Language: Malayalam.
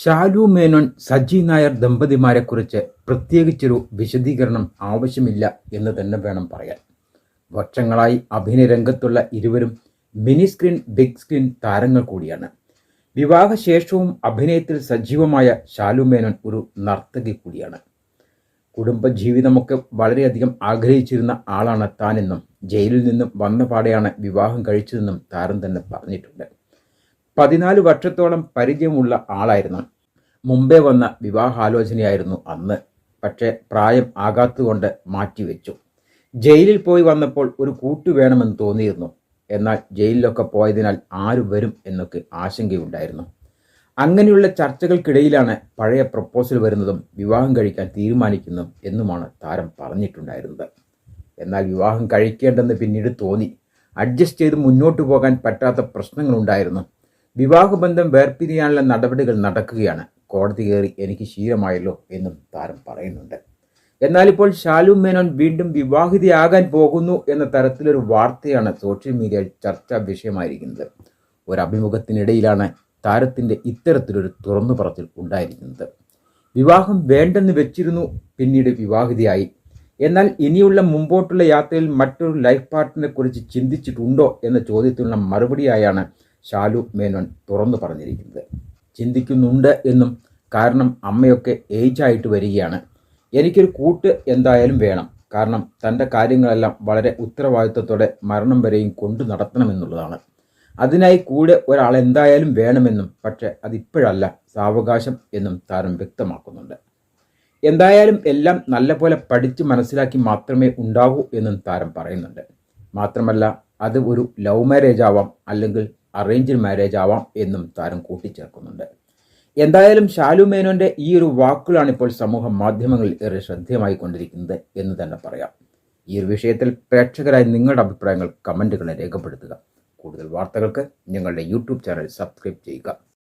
ഷാലു മേനോൻ സജി നായർ ദമ്പതിമാരെക്കുറിച്ച് പ്രത്യേകിച്ചൊരു വിശദീകരണം ആവശ്യമില്ല എന്ന് തന്നെ വേണം പറയാൻ. വർഷങ്ങളായി അഭിനയ രംഗത്തുള്ള ഇരുവരും മിനി സ്ക്രീൻ ബിഗ് സ്ക്രീൻ താരങ്ങൾ കൂടിയാണ്. വിവാഹശേഷവും അഭിനയത്തിൽ സജീവമായ ഷാലു മേനോൻ ഒരു നർത്തകി കൂടിയാണ്. കുടുംബജീവിതമൊക്കെ വളരെയധികം ആഗ്രഹിച്ചിരുന്ന ആളാണ് താനെന്നും ജയിലിൽ നിന്നും വന്ന പാടെയാണ് വിവാഹം കഴിച്ചതെന്നും താരം തന്നെ പറഞ്ഞിട്ടുണ്ട്. പതിനാല് വർഷത്തോളം പരിചയമുള്ള ആളായിരുന്നു. മുമ്പേ വന്ന വിവാഹാലോചനയായിരുന്നു അന്ന്. പക്ഷേ പ്രായം ആകാത്തുകൊണ്ട് മാറ്റിവെച്ചു. ജയിലിൽ പോയി വന്നപ്പോൾ ഒരു കൂട്ടു വേണമെന്ന് തോന്നിയിരുന്നു. എന്നാൽ ജയിലിലൊക്കെ പോയതിനാൽ ആര് വരും എന്നൊക്കെ ആശങ്കയുണ്ടായിരുന്നു. അങ്ങനെയുള്ള ചർച്ചകൾക്കിടയിലാണ് പഴയ പ്രപ്പോസൽ വരുന്നതും വിവാഹം കഴിക്കാൻ തീരുമാനിക്കുന്നതും എന്നുമാണ് താരം പറഞ്ഞിട്ടുണ്ടായിരുന്നത്. എന്നാൽ വിവാഹം കഴിക്കേണ്ടെന്ന് പിന്നീട് തോന്നി. അഡ്ജസ്റ്റ് ചെയ്ത് മുന്നോട്ട് പോകാൻ പറ്റാത്ത പ്രശ്നങ്ങളുണ്ടായിരുന്നു. വിവാഹബന്ധം വേർപിരിയാനുള്ള നടപടികൾ നടക്കുകയാണ്. കോടതി കയറി എനിക്ക് ശീലമായല്ലോ എന്നും താരം പറയുന്നുണ്ട്. എന്നാൽ ഇപ്പോൾ ഷാലു മേനോൻ വീണ്ടും വിവാഹിതയാകാൻ പോകുന്നു എന്ന തരത്തിലൊരു വാർത്തയാണ് സോഷ്യൽ മീഡിയയിൽ ചർച്ചാ വിഷയമായിരിക്കുന്നത്. ഒരു അഭിമുഖത്തിനിടയിലാണ് താരത്തിന്റെ ഇത്തരത്തിലൊരു തുറന്നു പറച്ചിൽ ഉണ്ടായിരിക്കുന്നത്. വിവാഹം വേണ്ടെന്ന് വെച്ചിരുന്നു പിന്നീട് വിവാഹിതയായി. എന്നാൽ ഇനിയുള്ള മുമ്പോട്ടുള്ള യാത്രയിൽ മറ്റൊരു ലൈഫ് പാർട്ട്ണറെ കുറിച്ച് ചിന്തിച്ചിട്ടുണ്ടോ എന്ന ചോദ്യത്തിനുള്ള മറുപടിയായാണ് ഷാലു മേനോൻ തുറന്നു പറഞ്ഞിരിക്കുന്നത്. ചിന്തിക്കുന്നുണ്ട് എന്നും കാരണം അമ്മയൊക്കെ ഏജ് ആയിട്ട് വരികയാണ്. എനിക്കൊരു കൂട്ട് എന്തായാലും വേണം. കാരണം തന്റെ കാര്യങ്ങളെല്ലാം വളരെ ഉത്തരവാദിത്വത്തോടെ മരണം വരെയും കൊണ്ടു നടത്തണമെന്നുള്ളതാണ്. അതിനായി കൂടെ ഒരാൾ എന്തായാലും വേണമെന്നും പക്ഷെ അതിപ്പോഴല്ല സാവകാശം എന്നും താരം വ്യക്തമാക്കുന്നുണ്ട്. എന്തായാലും എല്ലാം നല്ലപോലെ പഠിച്ച് മനസ്സിലാക്കി മാത്രമേ ഉണ്ടാവൂ എന്നും താരം പറയുന്നുണ്ട്. മാത്രമല്ല അത് ഒരു ലവ് മാരേജ് ആവാം അല്ലെങ്കിൽ അറേഞ്ച്ഡ് മാരേജ് ആവാം എന്നും താരം കൂട്ടിച്ചേർക്കുന്നുണ്ട്. എന്തായാലും ഷാലു മേനോന്റെ ഈ ഒരു വാക്കുകളാണ് ഇപ്പോൾ സമൂഹ മാധ്യമങ്ങളിൽ ഏറെ ശ്രദ്ധേയമായി കൊണ്ടിരിക്കുന്നത് എന്ന് തന്നെ പറയാം. ഈ ഒരു വിഷയത്തിൽ പ്രേക്ഷകരായി നിങ്ങളുടെ അഭിപ്രായങ്ങൾ കമന്റുകളെ രേഖപ്പെടുത്തുക. കൂടുതൽ വാർത്തകൾക്ക് ഞങ്ങളുടെ യൂട്യൂബ് ചാനൽ സബ്സ്ക്രൈബ് ചെയ്യുക.